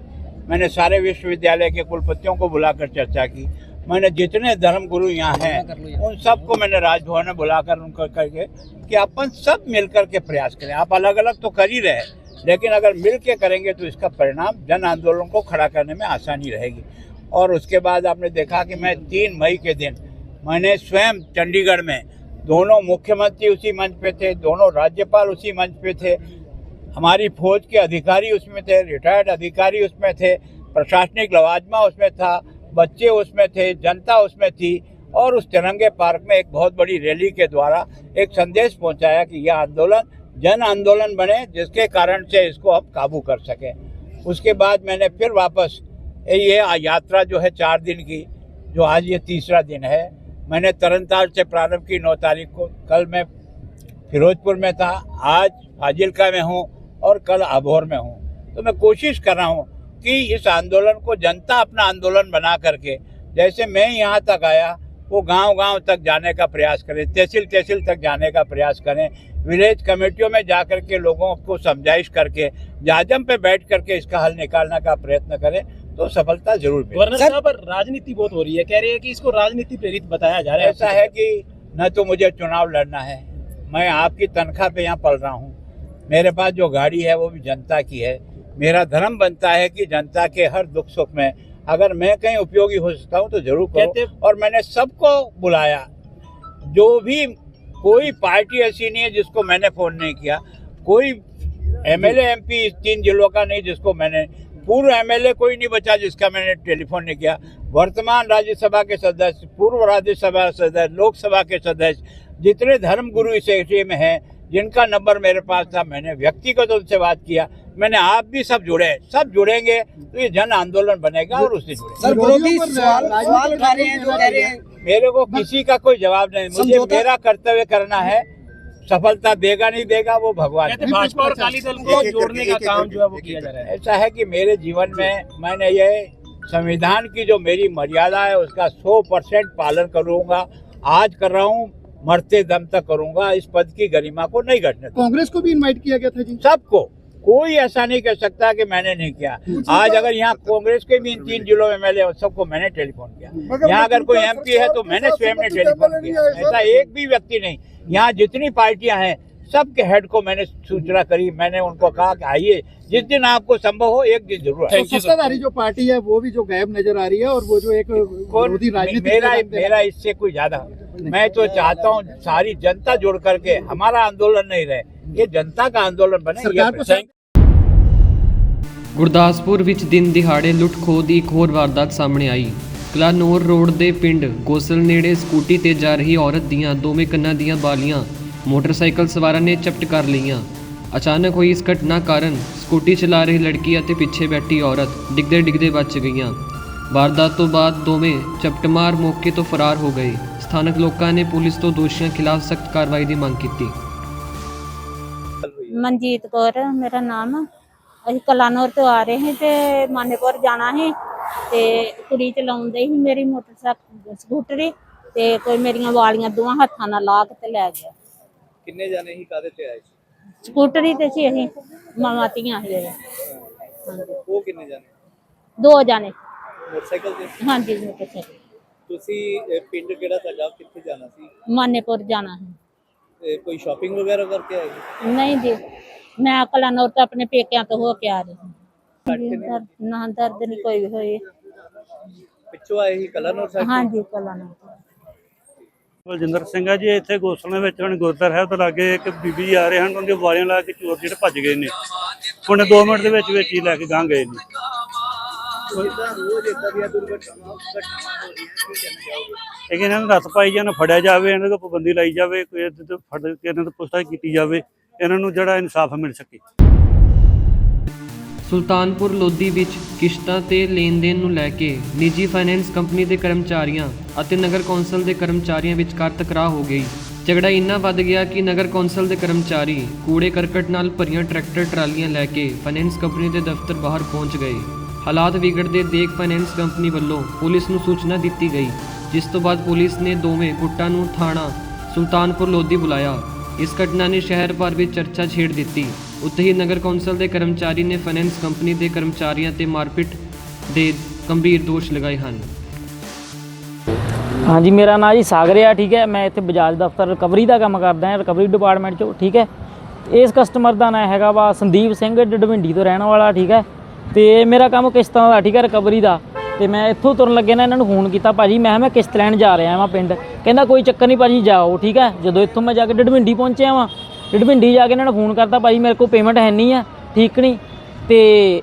मैंने सारे विश्वविद्यालय के कुलपतियों को बुलाकर चर्चा की। मैंने जितने धर्म गुरु यहाँ हैं उन सबको मैंने राजभवन में बुलाकर उनको करके कि अपन सब मिलकर के प्रयास करें। आप अलग अलग तो कर ही रहे लेकिन अगर मिल के करेंगे तो इसका परिणाम जन आंदोलन को खड़ा करने में आसानी रहेगी। और उसके बाद आपने देखा कि मैं तीन मई के दिन मैंने स्वयं चंडीगढ़ में दोनों मुख्यमंत्री उसी मंच पे थे दोनों राज्यपाल उसी मंच पे थे हमारी फौज के अधिकारी उसमें थे रिटायर्ड अधिकारी उसमें थे प्रशासनिक लवाजमा उसमें था बच्चे उसमें थे, जनता उसमें थी और उस तिरंगे पार्क में एक बहुत बड़ी रैली के द्वारा एक संदेश पहुँचाया कि यह आंदोलन, जन आंदोलन बने, जिसके कारण से इसको अब काबू कर सके। उसके बाद मैंने फिर वापस ये यात्रा जो है चार दिन की, जो आज ये तीसरा दिन है, मैंने तरनताल से प्रारंभ की नौ तारीख को। कल मैं फिरोजपुर में था, आज फाजिलका में हूँ और कल अबोहर में हूँ। तो मैं कोशिश कर रहा हूँ कि इस आंदोलन को जनता अपना आंदोलन बना करके जैसे मैं यहाँ तक आया वो गाँव गाँव तक जाने का प्रयास करें तहसील तहसील तक जाने का प्रयास करें विलेज कमेटियों में जा करके लोगों को समझाइश करके जाजम पे बैठ करके इसका हल निकालने का प्रयत्न करें तो सफलता ज़रूर गवर्नर साहब राजनीति बहुत हो रही है। कह रही है कि इसको राजनीति प्रेरित बताया जा रहा है। ऐसा है कि न तो मुझे चुनाव लड़ना है मैं आपकी तनख्वाह पे यहाँ पल रहा हूँ मेरे पास जो गाड़ी है वो भी जनता की है मेरा धर्म बनता है कि जनता के हर दुख सुख में अगर मैं कहीं उपयोगी हो सकता हूँ तो ज़रूर करूँ। और मैंने सबको बुलाया। जो भी कोई पार्टी ऐसी नहीं है जिसको मैंने फ़ोन नहीं किया। कोई एमएलए एमपी तीन जिलों का नहीं जिसको मैंने पूर्व एमएलए कोई नहीं बचा जिसका मैंने टेलीफोन नहीं किया। वर्तमान राज्यसभा के सदस्य पूर्व राज्यसभा सदस्य लोकसभा के सदस्य जितने धर्म गुरु इस एरिया में हैं जिनका नंबर मेरे पास था मैंने व्यक्तिगत उनसे बात किया। मैंने आप भी सब जुड़े सब जुड़ेंगे तो ये जन आंदोलन बनेगा और उससे जुड़े सर विरोधी सवाल सवाल उठा रहे हैं जो कह रहे हैं। मेरे को किसी का कोई जवाब नहीं मुझे मेरा कर्तव्य करना है सफलता देगा नहीं देगा वो भगवान भाजपा और अकाली दल को जोड़ने का काम जो है वो किया जा रहा है। ऐसा है कि मेरे जीवन में मैंने ये संविधान की जो मेरी मर्यादा है उसका सौ परसेंट पालन करूँगा आज कर रहा हूँ मरते दम तक करूँगा इस पद की गरिमा को नहीं घटने कांग्रेस को भी इनवाइट किया गया था जी। सबको। कोई ऐसा नहीं कह सकता कि मैंने नहीं किया। आज अगर यहाँ कांग्रेस के भी इन तीन जिलों में एमएलए सबको मैंने टेलीफोन किया। यहाँ अगर कोई एमपी है तो मैंने स्वयं ने टेलीफोन किया। ऐसा एक भी व्यक्ति नहीं। यहाँ जितनी पार्टियाँ हैं सबके हेड को मैंने सूचना करी मैंने उनको कहा कि आइए जिस दिन आपको संभव हो एक दिन ज़रूर आइए। तो सत्ताधारी जो पार्टी है वो भी जो गायब नज़र आ रही है और वो जो एक विरोधी राजनीति मेरा मेरा इससे कोई ज़्यादा। मैं तो चाहता हूँ सारी जनता जुड़ करके हमारा आंदोलन नहीं रहे। ये जनता का आंदोलन बने ये सरकार को प्रश्न- ਗੁਰਦਾਸਪੁਰ ਵਿੱਚ ਦਿਨ ਦਿਹਾੜੇ ਲੁੱਟ ਖੋਹ ਦੀ ਇੱਕ ਹੋਰ ਵਾਰਦਾਤ ਸਾਹਮਣੇ ਆਈ ਕਲਾਨੌਰ ਰੋਡ ਦੇ ਪਿੰਡ ਗੋਸਲ ਨੇੜੇ ਸਕੂਟੀ ਤੇ ਜਾ ਰਹੀ ਔਰਤ ਦੀਆਂ ਦੋਵੇਂ ਕੰਨਾਂ ਦੀਆਂ ਬਾਲੀਆਂ ਮੋਟਰਸਾਈਕਲ ਸਵਾਰਾਂ ਨੇ ਚਪਟ ਕਰ ਲਈਆਂ ਅਚਾਨਕ ਹੋਈ ਇਸ ਘਟਨਾ ਕਾਰਨ ਸਕੂਟੀ ਚਲਾ ਰਹੀ ਲੜਕੀ ਅਤੇ ਪਿੱਛੇ ਬੈਠੀ ਔਰਤ ਡਿੱਗਦੇ ਡਿੱਗਦੇ ਬਚ ਗਈਆਂ ਵਾਰਦਾਤ ਤੋਂ ਬਾਅਦ ਦੋਵੇਂ ਚਪਟਮਾਰ ਮੌਕੇ ਤੋਂ ਫਰਾਰ ਹੋ ਗਏ ਸਥਾਨਕ ਲੋਕਾਂ ਨੇ ਪੁਲਿਸ ਤੋਂ ਦੋਸ਼ੀਆਂ ਖਿਲਾਫ ਸਖਤ ਕਾਰਵਾਈ ਦੀ ਮੰਗ ਕੀਤੀ ਮਨਜੀਤ ਕੌਰ ਮੇਰਾ ਨਾਮ। ਅਸੀਂ ਕਲਾਨੌਰ ਤੋਂ ਆ ਰਹੇ ਹਾਂ ਤੇ ਮਾਨੇਪੁਰ ਜਾਣਾ ਹੈ ਤੇ ਕੁੜੀ ਚਲਾਉਂਦੇ ਸੀ ਮੇਰੀ ਮੋਟਰਸਾਈਕਲ ਸਕੂਟਰੀ ਤੇ ਕੋਈ ਮੇਰੀਆਂ ਵਾਲੀਆਂ ਦੋਵਾਂ ਹੱਥਾਂ ਨਾਲ ਲਾ ਕੇ ਤੇ ਲੈ ਗਿਆ। ਕਿੰਨੇ ਜਾਣੇ ਹੀ ਕਾਦੇ ਤੇ ਆਏ ਸੀ? ਸਕੂਟਰੀ ਤੇ ਸੀ ਅਸੀਂ ਮਾਵਾਂ ਧੀਆਂ ਸੀ ਇਹ। ਹਾਂਜੀ। ਉਹ ਕਿੰਨੇ ਜਾਣੇ? ਦੋ ਜਾਣੇ। ਮੋਟਰਸਾਈਕਲ ਤੇ? ਹਾਂਜੀ ਮੋਟਰਸਾਈਕਲ। ਤੁਸੀਂ ਪਿੰਡ ਕਿਹੜਾ ਤੁਹਾਡਾ? ਕਿੱਥੇ ਜਾਣਾ ਸੀ? ਮਾਨੇਪੁਰ ਜਾਣਾ ਹੈ ਤੇ ਕੋਈ ਸ਼ਾਪਿੰਗ ਵਗੈਰਾ ਕਰਕੇ ਆਏ? ਨਹੀਂ ਜੀ ਮੈਂ ਕਲਾਨੌਰ ਤੋਂ ਆਪਣੇ ਪੇਕਿਆਂ ਤੋਂ ਹੋ ਕੇ ਆ ਰਹੀ ਹਾਂ। ਨਾ ਦਰਦ ਨਹੀਂ ਕੋਈ ਹੋਈ। ਪਿੱਛੋਂ ਆਏ ਸੀ ਕਲਾਨੌਰ ਸਾਹਿਬ? ਹਾਂਜੀ ਕਲਾਨੌਰ ਬਲਜਿੰਦਰ ਸਿੰਘ ਆ ਜੀ ਇੱਥੇ ਗੋਸਲੇ ਵਿੱਚ ਹੁਣ ਗੁਰਦੁਆਰਾ ਸਾਹਿਬ ਤੋਂ ਲਾਗੇ ਇੱਕ ਬੀਬੀ ਆ ਰਹੇ ਹਨ ਉਹਦੀਆਂ ਵਾਲੀਆਂ ਲਾ ਕੇ ਚੋਰ ਜਿਹੜੇ ਭੱਜ ਗਏ ਨੇ। ਹੁਣ 2 ਮਿੰਟ ਦੇ ਵਿੱਚ ਵਿੱਚ ਹੀ ਲੈ ਕੇ ਗਾਂ ਗਏ ਨੇ। ਇਹ ਇਹਨਾਂ ਨੂੰ ਰੱਸ ਪਾਈ ਜਾਣ ਫੜਿਆ ਜਾਵੇ ਇਹਨਾਂ ਤੇ ਪਾਬੰਦੀ ਲਾਈ ਜਾਵੇ ਕੋਈ ਇਹਦੇ ਤੇ ਫੜ ਕੇ ਇਹਨਾਂ ਤੋਂ ਪੁੱਛਤਾਛ ਕੀਤੀ ਜਾਵੇ ਇਹਨਾਂ ਨੂੰ ਜਿਹੜਾ ਇਨਸਾਫ ਮਿਲ ਸਕੇ। ਸੁਲਤਾਨਪੁਰ ਲੋਧੀ ਵਿੱਚ ਕਿਸ਼ਤਾਂ ਤੇ ਲੈਣ-ਦੇਣ ਨੂੰ ਲੈ ਕੇ ਨਿੱਜੀ ਫਾਈਨੈਂਸ ਕੰਪਨੀ ਦੇ ਕਰਮਚਾਰੀਆਂ ਅਤੇ ਨਗਰ ਕੌਂਸਲ ਦੇ ਕਰਮਚਾਰੀਆਂ ਵਿਚਕਾਰ ਤਕਰਾਰ ਹੋ ਗਈ। ਝਗੜਾ ਇੰਨਾ ਵੱਧ ਗਿਆ ਕਿ ਨਗਰ ਕੌਂਸਲ ਦੇ ਕਰਮਚਾਰੀ ਕੂੜੇ ਕਰਕਟ ਨਾਲ ਭਰੀਆਂ ਟਰੈਕਟਰ ਟਰਾਲੀਆਂ ਲੈ ਕੇ ਫਾਈਨੈਂਸ ਕੰਪਨੀ ਦੇ ਦਫ਼ਤਰ ਬਾਹਰ ਪਹੁੰਚ ਗਏ। ਹਾਲਾਤ ਵਿਗੜਦੇ ਦੇਖ ਫਾਈਨੈਂਸ ਕੰਪਨੀ ਵੱਲੋਂ ਪੁਲਿਸ ਨੂੰ ਸੂਚਨਾ ਦਿੱਤੀ ਗਈ, ਜਿਸ ਤੋਂ ਬਾਅਦ ਪੁਲਿਸ ਨੇ ਦੋਵੇਂ ਗੁੱਟਾਂ ਨੂੰ ਥਾਣਾ ਸੁਲਤਾਨਪੁਰ ਲੋਧੀ ਬੁਲਾਇਆ। ਇਸ ਘਟਨਾ ਨੇ ਸ਼ਹਿਰ ਭਰ ਵਿੱਚ ਚਰਚਾ ਛੇੜ ਦਿੱਤੀ। ਉੱਥੇ ਹੀ ਨਗਰ ਕੌਂਸਲ ਦੇ ਕਰਮਚਾਰੀ ਨੇ ਫਾਈਨੈਂਸ ਕੰਪਨੀ ਦੇ ਕਰਮਚਾਰੀਆਂ ਤੇ ਮਾਰਪਿਟ ਦੇ ਗੰਭੀਰ ਦੋਸ਼ ਲਗਾਏ ਹਨ। ਹਾਂਜੀ, ਮੇਰਾ ਨਾਮ ਜੀ ਸਾਗਰ ਆ ਠੀਕ ਹੈ। ਮੈਂ ਇੱਥੇ ਬਜਾਜ ਦਫ਼ਤਰ ਰਿਕਵਰੀ ਦਾ ਕੰਮ ਕਰਦਾ ਹਾਂ ਰਿਕਵਰੀ ਡਿਪਾਰਟਮੈਂਟ 'ਚੋਂ, ਠੀਕ ਹੈ। ਇਸ ਕਸਟਮਰ ਦਾ ਨਾਮ ਹੈਗਾ ਵਾ ਸੰਦੀਪ ਸਿੰਘ, ਡਡਵਿੰਡੀ ਤੋਂ ਰਹਿਣ ਵਾਲਾ, ਠੀਕ ਹੈ। ਤੇ ਮੇਰਾ ਕੰਮ ਕਿਸ਼ਤਾਂ ਦਾ, ਠੀਕ ਹੈ ਰਿਕਵਰੀ ਦਾ। ਤੇ ਮੈਂ ਇੱਥੋਂ ਤੁਰਨ ਲੱਗੇ ਨਾ, ਇਹਨਾਂ ਨੂੰ ਫੋਨ ਕੀਤਾ ਭਾਜੀ, ਮੈਂ ਕਿਹਾ ਮੈਂ ਕਿਸ਼ਤ ਲੈਣ ਜਾ ਰਿਹਾ ਵਾਂ ਪਿੰਡ। ਕਹਿੰਦਾ ਕੋਈ ਚੱਕਰ ਨਹੀਂ ਭਾਜੀ, ਜਾਓ, ਠੀਕ ਹੈ। ਜਦੋਂ ਇੱਥੋਂ ਮੈਂ ਜਾ ਕੇ ਡਡਵਿੰਡੀ ਪਹੁੰਚਿਆ ਵਾਂ ਡਡਵਿੰਡੀ ਜਾ ਕੇ ਇਹਨਾਂ ਨੂੰ ਫੋਨ ਕਰਤਾ ਭਾਜੀ, ਮੇਰੇ ਕੋਲ ਪੇਮੈਂਟ ਹੈ ਨਹੀਂ ਆ, ਠੀਕ ਨਹੀਂ। ਤੇ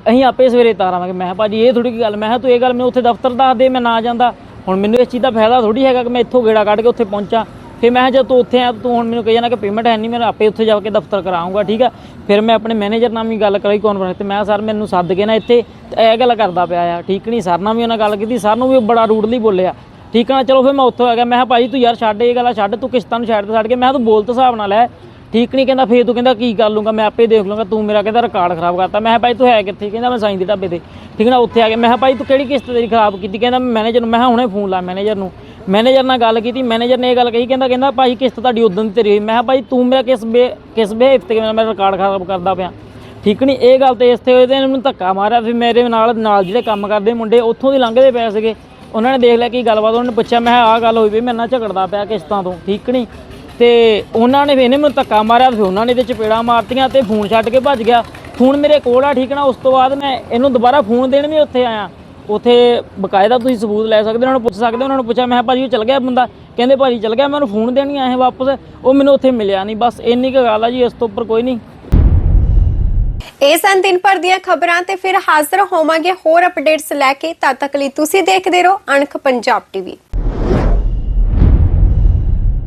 ਅਸੀਂ ਆਪੇ ਸਵੇਰੇ ਤਾਰਾਂਗੇ ਮੈਂ ਕਿਹਾ ਭਾਜੀ, ਇਹ ਥੋੜੀ ਗੱਲ, ਮੈਂ ਕਿਹਾ ਤੂੰ ਇਹ ਗੱਲ ਮੈਂ ਉੱਥੇ ਦਫ਼ਤਰ ਦੱਸ ਦੇ, ਮੈਂ ਨਾ ਜਾਂਦਾ। ਹੁਣ ਮੈਨੂੰ ਇਸ ਚੀਜ਼ ਦਾ ਫਾਇਦਾ ਥੋੜੀ ਹੈਗਾ ਕਿ ਮੈਂ ਇੱਥੋਂ ਗੇੜਾ ਕੱਢ ਕੇ ਉੱਥੇ ਪਹੁੰਚਾਂ। ਫਿਰ ਮੈਂ ਕਿਹਾ, ਜਦ ਤੂੰ ਉੱਥੇ ਆ, ਤੂੰ ਹੁਣ ਮੈਨੂੰ ਕਹੀ ਜਾਣਾ ਕਿ ਪੇਮੈਂਟ ਹੈ ਨਹੀਂ ਮੈਂ ਆਪੇ ਉੱਥੇ ਜਾ ਕੇ ਦਫ਼ਤਰ ਕਰਾਉਂਗਾ, ਠੀਕ ਆ? ਫਿਰ ਮੈਂ ਆਪਣੇ ਮੈਨੇਜਰ ਨਾਲ ਵੀ ਗੱਲ ਕਰਾਈ ਕਾਨਫਰੰਸ ਤੇ, ਮੈਂ ਸਰ, ਮੈਨੂੰ ਸੱਦ ਕੇ ਨਾ ਇੱਥੇ ਤੇ ਇਹ ਗੱਲ ਕਰਦਾ ਪਿਆ ਆ, ਠੀਕ ਨਹੀਂ ਸਰ ਨਾਲ ਵੀ ਉਹਨਾਂ ਗੱਲ ਕੀਤੀ, ਸਰ ਨੂੰ ਵੀ ਬੜਾ ਰੂਡਲੀ ਬੋਲਿਆ। ਠੀਕ ਆ, ਚਲੋ ਫਿਰ ਮੈਂ ਉੱਥੋਂ ਆ ਗਿਆ, ਮੈਂ ਕਿਹਾ ਭਾਜੀ ਤੂੰ ਯਾਰ ਛੱਡ ਇਹ ਗੱਲਾਂ ਛੱਡ, ਤੂੰ ਕਿਸ਼ਤਾਂ ਨੂੰ ਛੱਡ ਤੇ ਛੱਡ ਕੇ, ਮੈਂ ਕਿਹਾ, ਤੂੰ ਬੋਲ ਤੇ ਹਿਸਾਬ ਨਾਲ ਹੈ। ਠੀਕ ਨਹੀਂ ਕਹਿੰਦਾ, ਫੇਰ ਤੂੰ ਕਹਿੰਦਾ, ਕੀ ਕਰ ਲੂੰਗਾ ਮੈਂ ਆਪੇ ਦੇਖ ਲੂੰਗਾ ਤੂੰ ਮੇਰਾ ਕਹਿੰਦਾ ਰਿਕਾਰਡ ਖਰਾਬ ਕਰਤਾ। ਮੈਂ ਕਿਹਾ, ਭਾਈ ਤੂੰ ਹੈ ਕਿੱਥੇ? ਕਹਿੰਦਾ, ਮੈਂ ਸਾਈਂ ਦੇ ਢਾਬੇ ਤੇ। ਠੀਕ ਨਾ ਉੱਥੇ ਆ ਗਿਆ, ਮੈਂ ਕਿਹਾ, ਭਾਈ ਤੂੰ ਕਿਹੜੀ ਕਿਸ਼ਤ ਤੇਰੀ ਖਰਾਬ ਕੀਤੀ? ਕਹਿੰਦਾ ਮੈਨੇਜਰ ਨੂੰ, ਮੈਂ ਕਿਹਾ, ਹੁਣੇ ਫੋਨ ਲਾ ਮੈਨੇਜਰ ਨੂੰ। ਮੈਨੇਜਰ ਨਾਲ ਗੱਲ ਕੀਤੀ, ਮੈਨੇਜਰ ਨੇ ਇਹ ਗੱਲ ਕਹੀ, ਕਹਿੰਦਾ ਕਹਿੰਦਾ, ਭਾਈ, ਕਿਸ਼ਤ ਤੁਹਾਡੀ ਉਦੋਂ ਦੀ ਤੇਰੀ ਹੋਈ। ਮੈਂ ਕਿਹਾ, ਭਾਈ, ਤੂੰ ਮੇਰਾ ਕਿਸ ਬੇ ਕਿਸ ਬੇ ਤੇ ਮੇਰਾ ਰਿਕਾਰਡ ਖਰਾਬ ਕਰਦਾ ਪਿਆ? ਠੀਕ ਨਹੀਂ ਇਹ ਗੱਲ ਤੇ ਇਸ ਤੇ ਹੋਏ ਤੇ ਇਹਨੂੰ ਧੱਕਾ ਮਾਰਿਆ, ਫਿਰ ਮੇਰੇ ਨਾਲ ਨਾਲ ਜਿਹੜੇ ਕੰਮ ਕਰਦੇ ਮੁੰਡੇ, ਉੱਥੋਂ ਦੀ ਲੰਘਦੇ ਪਏ ਸੀਗੇ। ਉਹਨਾਂ ਨੇ ਦੇਖ ਲਿਆ ਕੀ ਗੱਲਬਾਤ, ਉਹਨਾਂ ਨੇ ਪੁੱਛਿਆ, ਮੈਂ ਕਿਹਾ, ਆਹ ਗੱਲ ਹੋਈ ਵੀ ਮੈਂ ਨਾ ਝਗੜਦਾ ਪਿਆ ਕਿਸ਼ਤਾਂ ਤੋਂ। ਠੀਕ ਨਹੀਂ ਤੇ ਉਹਨਾਂ ਨੇ ਫਿਰ ਇਹਨੇ ਮੈਨੂੰ ਧੱਕਾ ਮਾਰਿਆ, ਫਿਰ ਉਹਨਾਂ ਨੇ ਇਹਦੇ ਚਪੇੜਾਂ ਮਾਰਤੀਆਂ ਤੇ ਫੋਨ ਛੱਡ ਕੇ ਭੱਜ ਗਿਆ। ਫੋਨ ਮੇਰੇ ਕੋਲ ਆ, ਠੀਕ ਨਾ, ਉਸ ਤੋਂ ਬਾਅਦ ਮੈਂ ਇਹਨੂੰ ਦੁਬਾਰਾ ਫੋਨ ਦੇਣ ਵੀ ਉੱਥੇ ਆਇਆ। ਉੱਥੇ ਬਕਾਇਦਾ ਤੁਸੀਂ ਸਬੂਤ ਲੈ ਸਕਦੇ ਉਹਨਾਂ ਨੂੰ ਪੁੱਛ ਸਕਦੇ ਉਹਨਾਂ ਨੂੰ ਪੁੱਛਿਆ, ਮੈਂ ਭਾਜੀ ਉਹ ਚਲ ਗਿਆ ਬੰਦਾ। ਕਹਿੰਦੇ ਭਾਜੀ ਚਲ ਗਿਆ, ਮੈਂ ਉਹਨੂੰ ਫੋਨ ਦੇਣ ਹੀ ਆਇਆ ਵਾਪਸ, ਉਹ ਮੈਨੂੰ ਉੱਥੇ ਮਿਲਿਆ ਨਹੀਂ, ਬਸ ਇੰਨੀ ਕੁ ਗੱਲ ਆ ਜੀ, ਇਸ ਤੋਂ ਉੱਪਰ ਕੋਈ ਨਹੀਂ। ਇਹ ਸਨ ਦਿਨ ਭਰ ਦੀਆਂ ਖਬਰਾਂ ਤੇ ਫਿਰ ਹਾਜ਼ਰ ਹੋਵਾਂਗੇ ਹੋਰ ਅਪਡੇਟਸ ਲੈ ਕੇ, ਤਦ ਤੱਕ ਲਈ ਤੁਸੀਂ ਦੇਖਦੇ ਰਹੋ ਅਣਖ ਪੰਜਾਬ ਟੀਵੀ